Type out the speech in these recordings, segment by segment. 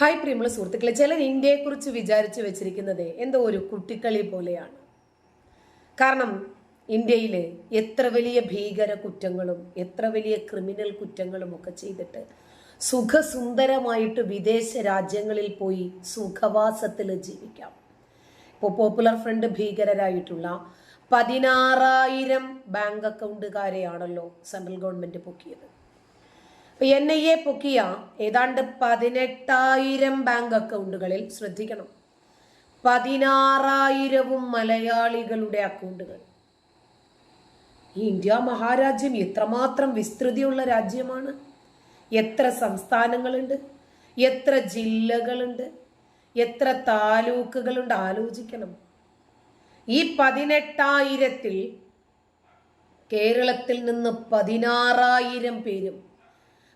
Hi പ്രിയമുള്ള സുഹൃത്തുക്കളെ. ചിലർ ഇന്ത്യയെക്കുറിച്ച് വിചാരിച്ചു വെച്ചിരിക്കുന്നത് എന്തോ ഒരു കുട്ടിക്കളി പോലെയാണ്. കാരണം ഇന്ത്യയിൽ എത്ര വലിയ ഭീകര കുറ്റങ്ങളും എത്ര വലിയ ക്രിമിനൽ കുറ്റങ്ങളും ഒക്കെ ചെയ്തിട്ട് സുഖസുന്ദരമായിട്ട് വിദേശ രാജ്യങ്ങളിൽ പോയി സുഖവാസത്തിൽ ജീവിക്കാം. ഇപ്പോൾ പോപ്പുലർ ഫ്രണ്ട് ഭീകരരായിട്ടുള്ള പതിനാറായിരം ബാങ്ക് അക്കൗണ്ടുകാരെയാണല്ലോ സെൻട്രൽ ഗവൺമെന്റ് പൊക്കിയത്. എൻ ഐ എ പൊക്കിയ ഏതാണ്ട് പതിനെട്ടായിരം ബാങ്ക് അക്കൗണ്ടുകളിൽ ശ്രദ്ധിക്കണം. പതിനാറായിരവും മലയാളികളുടെ അക്കൗണ്ടുകൾ. ഈ ഇന്ത്യ മഹാരാജ്യം എത്രമാത്രം വിസ്തൃതിയുള്ള രാജ്യമാണ്. എത്ര സംസ്ഥാനങ്ങളുണ്ട്. എത്ര ജില്ലകളുണ്ട്. എത്ര താലൂക്കുകളുണ്ട് ആലോചിക്കണം. ഈ പതിനെട്ടായിരത്തിൽ കേരളത്തിൽ നിന്ന് പതിനാറായിരം പേരും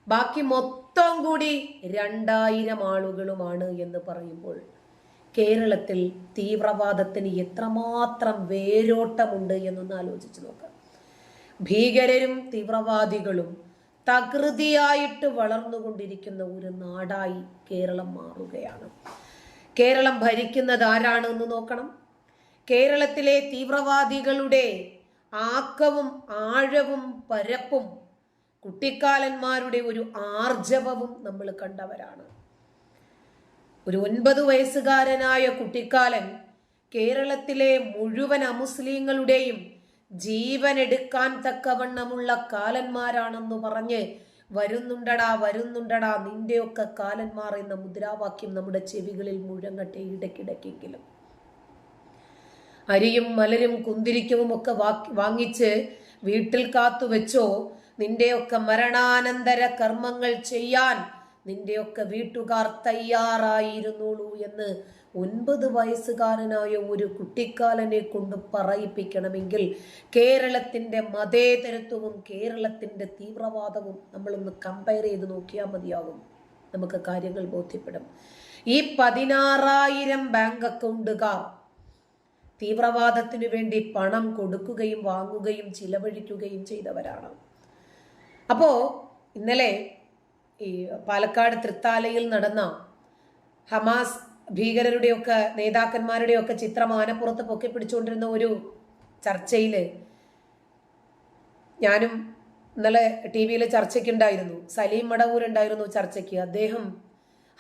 ബാക്കി മൊത്തം കൂടി രണ്ടായിരം ആളുകളുമാണ് എന്ന് പറയുമ്പോൾ കേരളത്തിൽ തീവ്രവാദത്തിന് എത്രമാത്രം വേരോട്ടമുണ്ട് എന്നൊന്ന് ആലോചിച്ച് നോക്കാം. ഭീകരരും തീവ്രവാദികളും തകൃതിയായിട്ട് വളർന്നുകൊണ്ടിരിക്കുന്ന ഒരു നാടായി കേരളം മാറുകയാണ്. കേരളം ഭരിക്കുന്നത് ആരാണ് എന്ന് നോക്കണം. കേരളത്തിലെ തീവ്രവാദികളുടെ ആക്കവും ആഴവും പരപ്പും കുട്ടിക്കാലന്മാരുടെ ഒരു ആർജവവും നമ്മൾ കണ്ടവരാണ്. ഒരു ഒൻപത് വയസ്സുകാരനായ കുട്ടിക്കാലൻ കേരളത്തിലെ മുഴുവൻ അമുസ്ലിങ്ങളുടെയും ജീവൻ എടുക്കാൻ തക്കവണ്ണമുള്ള കാലന്മാരാണെന്ന് പറഞ്ഞ് വരുന്നുണ്ടടാ വരുന്നുണ്ടടാ നിന്റെയൊക്കെ കാലന്മാർ എന്ന മുദ്രാവാക്യം നമ്മുടെ ചെവികളിൽ മുഴങ്ങട്ടെ ഇടയ്ക്കിടയ്ക്കെങ്കിലും. അരിയും മലരും കുന്തിരിക്കവും ഒക്കെ വാങ്ങിച്ച് വീട്ടിൽ കാത്തു വെച്ചോ നിന്റെയൊക്കെ മരണാനന്തര കർമ്മങ്ങൾ ചെയ്യാൻ നിന്റെയൊക്കെ വീട്ടുകാർ തയ്യാറായിരുന്നുള്ളൂ എന്ന് ഒൻപത് വയസ്സുകാരനായ ഒരു കുട്ടിക്കാലനെ കൊണ്ട് പറയിപ്പിക്കണമെങ്കിൽ കേരളത്തിന്റെ മതേതരത്വവും കേരളത്തിന്റെ തീവ്രവാദവും നമ്മളൊന്ന് കമ്പയർ ചെയ്ത് നോക്കിയാൽ മതിയാകും. നമുക്ക് കാര്യങ്ങൾ ബോധ്യപ്പെടും. ഈ പതിനാറായിരം ബാങ്ക് അക്കൗണ്ടുകാർ തീവ്രവാദത്തിനു വേണ്ടി പണം കൊടുക്കുകയും വാങ്ങുകയും ചിലവഴിക്കുകയും ചെയ്തവരാണ്. അപ്പോ ഇന്നലെ ഈ പാലക്കാട് തൃത്താലയിൽ നടന്ന ഹമാസ് ഭീകരരുടെയൊക്കെ നേതാക്കന്മാരുടെയൊക്കെ ചിത്രം ആനപ്പുറത്ത് പൊക്കി പിടിച്ചുകൊണ്ടിരുന്ന ഒരു ചർച്ചയിൽ ഞാനും ഇന്നലെ ടി വിയിൽ ചർച്ചയ്ക്കുണ്ടായിരുന്നു. സലീം മടവൂരുണ്ടായിരുന്നു ചർച്ചയ്ക്ക്. അദ്ദേഹം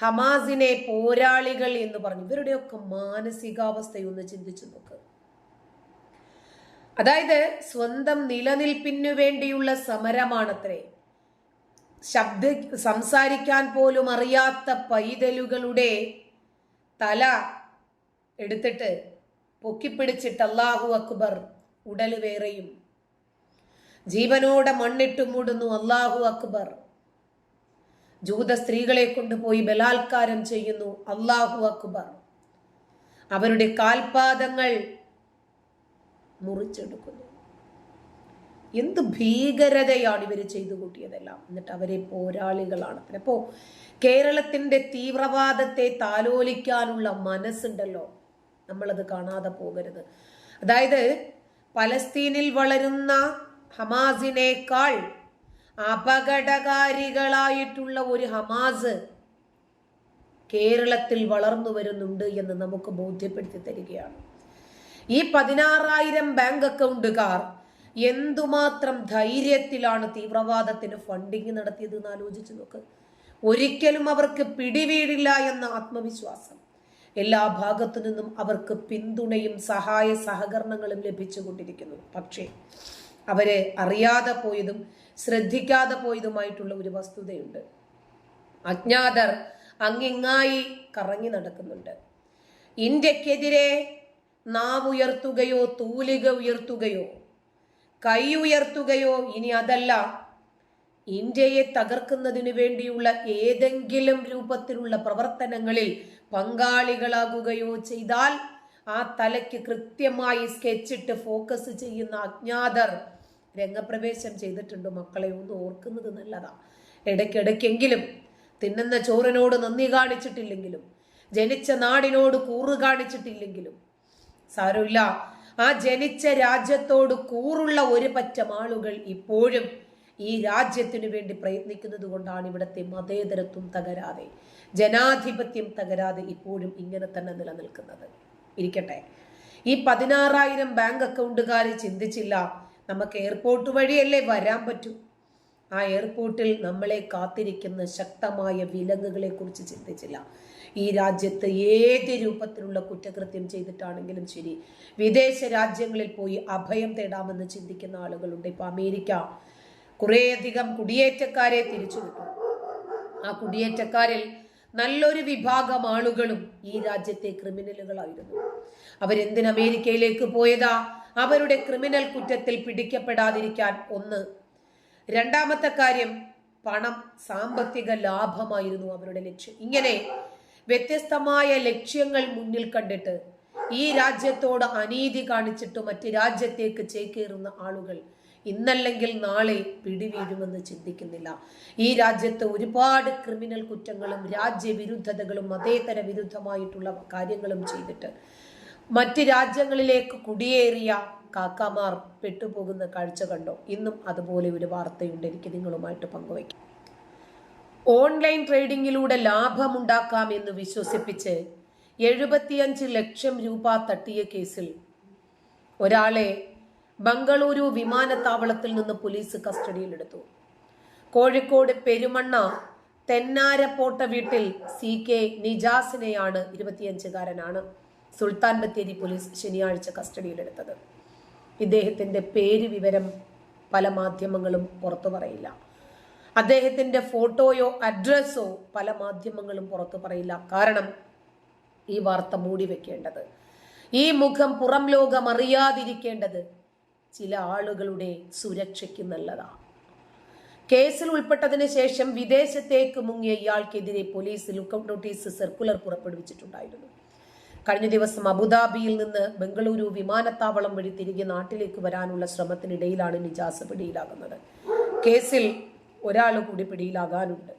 ഹമാസിനെ പോരാളികൾ എന്ന് പറഞ്ഞു. ഇവരുടെയൊക്കെ മാനസികാവസ്ഥയൊന്ന് ചിന്തിച്ചു നോക്ക്. അതായത് സ്വന്തം നിലനിൽപ്പിനു വേണ്ടിയുള്ള സമരമാണത്രേ. ശബ്ദ സംസാരിക്കാൻ പോലും അറിയാത്ത പൈതലുകളുടെ തല എടുത്തിട്ട് പൊക്കിപ്പിടിച്ചിട്ട് അള്ളാഹു അക്ബർ ഉടൽ വേറെയും. ജീവനോടെ മണ്ണിട്ട് മൂടുന്നു അള്ളാഹു അക്ബർ. ജൂത സ്ത്രീകളെ കൊണ്ടുപോയി ബലാത്കാരം ചെയ്യുന്നു അള്ളാഹു അക്ബർ. അവരുടെ കാൽപാദങ്ങൾ മുറിച്ചെടുക്കുന്നു. എന്ത് ഭീകരതയാണ് ഇവർ ചെയ്തു കൂട്ടിയതെല്ലാം. എന്നിട്ട് അവരെ പോരാളികളാണ്. അപ്പോൾ കേരളത്തിന്റെ തീവ്രവാദത്തെ താലോലിക്കാനുള്ള മനസ്സുണ്ടല്ലോ. നമ്മളത് കാണാതെ പോകരുത്. അതായത് പലസ്തീനിൽ വളരുന്ന ഹമാസിനേക്കാൾ അപകടകാരികളായിട്ടുള്ള ഒരു ഹമാസ് കേരളത്തിൽ വളർന്നു വരുന്നുണ്ട് എന്ന് നമുക്ക് ബോധ്യപ്പെടുത്തി തരികയാണ്. ഈ പതിനാറായിരം ബാങ്ക് അക്കൗണ്ടുകാർ എന്തുമാത്രം ധൈര്യത്തിലാണ് തീവ്രവാദത്തിന് ഫണ്ടിങ് നടത്തിയത് എന്ന് ആലോചിച്ച് നോക്ക്. ഒരിക്കലും അവർക്ക് പിടിവീടില്ല എന്ന ആത്മവിശ്വാസം. എല്ലാ ഭാഗത്തു നിന്നും അവർക്ക് പിന്തുണയും സഹായ സഹകരണങ്ങളും ലഭിച്ചുകൊണ്ടിരിക്കുന്നു. പക്ഷേ അവരെ അറിയാതെ പോയതും ശ്രദ്ധിക്കാതെ പോയതുമായിട്ടുള്ള ഒരു വസ്തുതയുണ്ട്. അജ്ഞാതർ അങ്ങിങ്ങായി കറങ്ങി നടക്കുന്നുണ്ട്. ഇന്ത്യക്കെതിരെ നാവ് ഉയർത്തുകയോ തൂലിക ഉയർത്തുകയോ കൈ ഉയർത്തുകയോ ഇനി അതല്ല. ഇന്ത്യയെ തകർക്കുന്നതിന് വേണ്ടിയുള്ള ഏതെങ്കിലും രൂപത്തിലുള്ള പ്രവർത്തനങ്ങളിൽ പങ്കാളികളാകുകയോ ചെയ്താൽ ആ തലയ്ക്ക് കൃത്യമായി സ്കെച്ചിട്ട് ഫോക്കസ് ചെയ്യുന്ന അജ്ഞാതർ രംഗപ്രവേശം ചെയ്തിട്ടുണ്ട്. മക്കളെ ഒന്ന് ഓർക്കുന്നത് നല്ലതാ. ഇടയ്ക്കിടയ്ക്കെങ്കിലും തിന്നുന്ന ചോറിനോട് നന്ദി കാണിച്ചിട്ടില്ലെങ്കിലും ജനിച്ച നാടിനോട് കൂറ് കാണിച്ചിട്ടില്ലെങ്കിലും സാരമില്ല. ആ ജനിച്ച രാജ്യത്തോട് കൂറുള്ള ഒരു പറ്റം ആളുകൾ ഇപ്പോഴും ഈ രാജ്യത്തിനു വേണ്ടി പ്രയത്നിക്കുന്നത് കൊണ്ടാണ് ഇവിടുത്തെ മതേതരത്വം തകരാതെ ജനാധിപത്യം തകരാതെ ഇപ്പോഴും ഇങ്ങനെ തന്നെ നിലനിൽക്കുന്നത്. ഇരിക്കട്ടെ. ഈ പതിനാറായിരം ബാങ്ക് അക്കൗണ്ടുകാർ ചിന്തിച്ചില്ല നമുക്ക് എയർപോർട്ട് വഴിയല്ലേ വരാൻ പറ്റൂ? ആ എയർപോർട്ടിൽ നമ്മളെ കാത്തിരിക്കുന്ന ശക്തമായ വിലങ്ങുകളെ കുറിച്ച് ചിന്തിച്ചില്ല. ഈ രാജ്യത്ത് ഏത് രൂപത്തിലുള്ള കുറ്റകൃത്യം ചെയ്തിട്ടാണെങ്കിലും ശരി. വിദേശ രാജ്യങ്ങളിൽ പോയി അഭയം തേടാമെന്ന് ചിന്തിക്കുന്ന ആളുകളുണ്ട്. ഇപ്പൊ അമേരിക്ക കുറേയധികം കുടിയേറ്റക്കാരെ തിരിച്ചുവിട്ടു. ആ കുടിയേറ്റക്കാരിൽ നല്ലൊരു വിഭാഗം ആളുകളും ഈ രാജ്യത്തെ ക്രിമിനലുകളായിരുന്നു. അവരെന്തിന് അമേരിക്കയിലേക്ക് പോയതാ? അവരുടെ ക്രിമിനൽ കുറ്റത്തിൽ പിടിക്കപ്പെടാതിരിക്കാൻ ഒന്ന്. രണ്ടാമത്തെ കാര്യം പണം സാമ്പത്തിക ലാഭമായിരുന്നു അവരുടെ ലക്ഷ്യം. ഇങ്ങനെ വ്യത്യസ്തമായ ലക്ഷ്യങ്ങൾ മുന്നിൽ കണ്ടിട്ട് ഈ രാജ്യത്തോട് അനീതി കാണിച്ചിട്ട് മറ്റു രാജ്യത്തേക്ക് ചേക്കേറുന്ന ആളുകൾ ഇന്നല്ലെങ്കിൽ നാളെ പിടിവീഴുമെന്ന് ചിന്തിക്കുന്നില്ല. ഈ രാജ്യത്ത് ഒരുപാട് ക്രിമിനൽ കുറ്റങ്ങളും രാജ്യവിരുദ്ധതകളും മതേതര വിരുദ്ധമായിട്ടുള്ള കാര്യങ്ങളും ചെയ്തിട്ട് മറ്റ് രാജ്യങ്ങളിലേക്ക് കുടിയേറിയ കാക്കാമാർ പെട്ടുപോകുന്ന കാഴ്ച കണ്ടോ? ഇന്നും അതുപോലെ ഒരു വാർത്തയുണ്ട്. എനിക്ക് നിങ്ങളുമായിട്ട് പങ്കുവയ്ക്കാം. ഓൺലൈൻ ട്രേഡിങ്ങിലൂടെ ലാഭമുണ്ടാക്കാം എന്ന് വിശ്വസിപ്പിച്ച് എഴുപത്തിയഞ്ച് ലക്ഷം രൂപ തട്ടിയ കേസിൽ ഒരാളെ ബംഗളൂരു വിമാനത്താവളത്തിൽ നിന്ന് പോലീസ് കസ്റ്റഡിയിലെടുത്തു. കോഴിക്കോട് പെരുമണ്ണ തെന്നാരപ്പോട്ട വീട്ടിൽ സി കെ നിജാസിനെയാണ് ഇരുപത്തിയഞ്ചുകാരനാണ് സുൽത്താൻ ബത്തേരി പോലീസ് ശനിയാഴ്ച കസ്റ്റഡിയിലെടുത്തത്. ഇദ്ദേഹത്തിന്റെ പേര് വിവരം പല മാധ്യമങ്ങളും പുറത്തു പറയില്ല. അദ്ദേഹത്തിന്റെ ഫോട്ടോയോ അഡ്രസ്സോ പല മാധ്യമങ്ങളും പുറത്തു പറയില്ല. കാരണം ഈ വാർത്ത മൂടി വെക്കേണ്ടത് ഈ മുഖം പുറം ലോകം അറിയാതിരിക്കേണ്ടത് ചില ആളുകളുടെ സുരക്ഷയ്ക്ക് നല്ലതാണ് കേസിൽ ഉൾപ്പെട്ടതിന് ശേഷം വിദേശത്തേക്ക് മുങ്ങിയ ഇയാൾക്കെതിരെ പോലീസ് ലുക്കൌട്ട് നോട്ടീസ് സർക്കുലർ പുറപ്പെടുവിച്ചിട്ടുണ്ടായിരുന്നു. കഴിഞ്ഞ ദിവസം അബുദാബിയിൽ നിന്ന് ബംഗളൂരു വിമാനത്താവളം വഴി തിരികെ നാട്ടിലേക്ക് വരാനുള്ള ശ്രമത്തിനിടയിലാണ് നിജാസ് പിടിയിലാകുന്നത്. കേസിൽ ഒരാൾ കൂടി പിടിയിലാകാനുണ്ട്.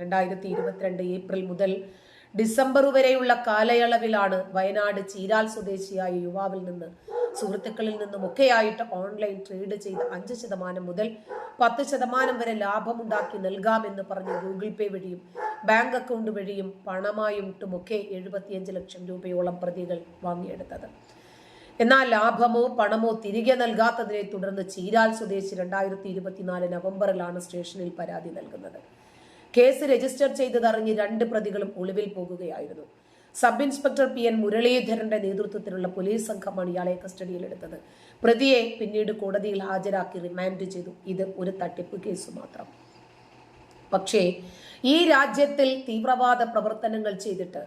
രണ്ടായിരത്തി ഇരുപത്തിരണ്ട് ഏപ്രിൽ മുതൽ ഡിസംബർ വരെയുള്ള കാലയളവിലാണ് വയനാട് ചീരാൽ സ്വദേശിയായ യുവാവിൽ നിന്ന് സുഹൃത്തുക്കളിൽ നിന്നും നിന്നുമൊക്കെയായിട്ട് ഓൺലൈൻ ട്രേഡ് ചെയ്ത് അഞ്ച് ശതമാനം മുതൽ പത്ത് ശതമാനം വരെ ലാഭമുണ്ടാക്കി നൽകാമെന്ന് പറഞ്ഞ് ഗൂഗിൾ പേ വഴിയും ബാങ്ക് അക്കൗണ്ട് വഴിയും പണമായും ഇട്ടുമൊക്കെ എഴുപത്തിയഞ്ച് ലക്ഷം രൂപയോളം പ്രതികൾ വാങ്ങിയെടുത്തത്. എന്നാൽ ലാഭമോ പണമോ തിരികെ നൽകാത്തതിനെ തുടർന്ന് ചീരാൽ സ്വദേശി രണ്ടായിരത്തി ഇരുപത്തിനാല് നവംബറിലാണ് സ്റ്റേഷനിൽ പരാതി നൽകുന്നത്. കേസ് രജിസ്റ്റർ ചെയ്തതറിഞ്ഞ് രണ്ട് പ്രതികളും ഒളിവിൽ പോകുകയായിരുന്നു. സബ് ഇൻസ്പെക്ടർ പി എൻ മുരളീധരന്റെ നേതൃത്വത്തിലുള്ള പോലീസ് സംഘമാണ് ഇയാളെ കസ്റ്റഡിയിലെടുത്തത്. പ്രതിയെ പിന്നീട് കോടതിയിൽ ഹാജരാക്കി റിമാൻഡ് ചെയ്തു. ഇത് ഒരു തട്ടിപ്പ് കേസ് മാത്രം. പക്ഷേ ഈ രാജ്യത്തിൽ തീവ്രവാദ പ്രവർത്തനങ്ങൾ ചെയ്തിട്ട്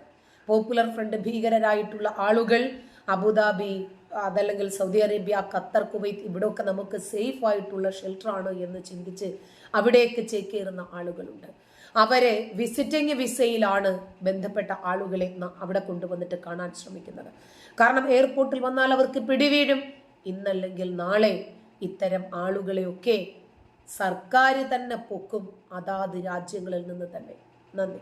പോപ്പുലർ ഫ്രണ്ട് ഭീകരരായിട്ടുള്ള ആളുകൾ അബുദാബി അതല്ലെങ്കിൽ സൗദി അറേബ്യ ഖത്തർ കുവൈത്ത് ഇവിടെയൊക്കെ നമുക്ക് സേഫ് ആയിട്ടുള്ള ഷെൽട്ടർ ഷെൽട്ടറാണ് എന്ന് ചിന്തിച്ച് അവിടേക്ക് ചേക്കേറുന്ന ആളുകളുണ്ട്. അവരെ വിസിറ്റിംഗ് വിസയിലാണ് ബന്ധപ്പെട്ട ആളുകളെ അവിടെ കൊണ്ടുവന്നിട്ട് കാണാൻ ശ്രമിക്കുന്നത്. കാരണം എയർപോർട്ടിൽ വന്നാൽ അവർക്ക് പിടിവീഴും. ഇന്നല്ലെങ്കിൽ നാളെ ഇത്തരം ആളുകളെയൊക്കെ സർക്കാർ തന്നെ പൊക്കും. അതാത് രാജ്യങ്ങളിൽ നിന്ന് തന്നെ. നന്ദി.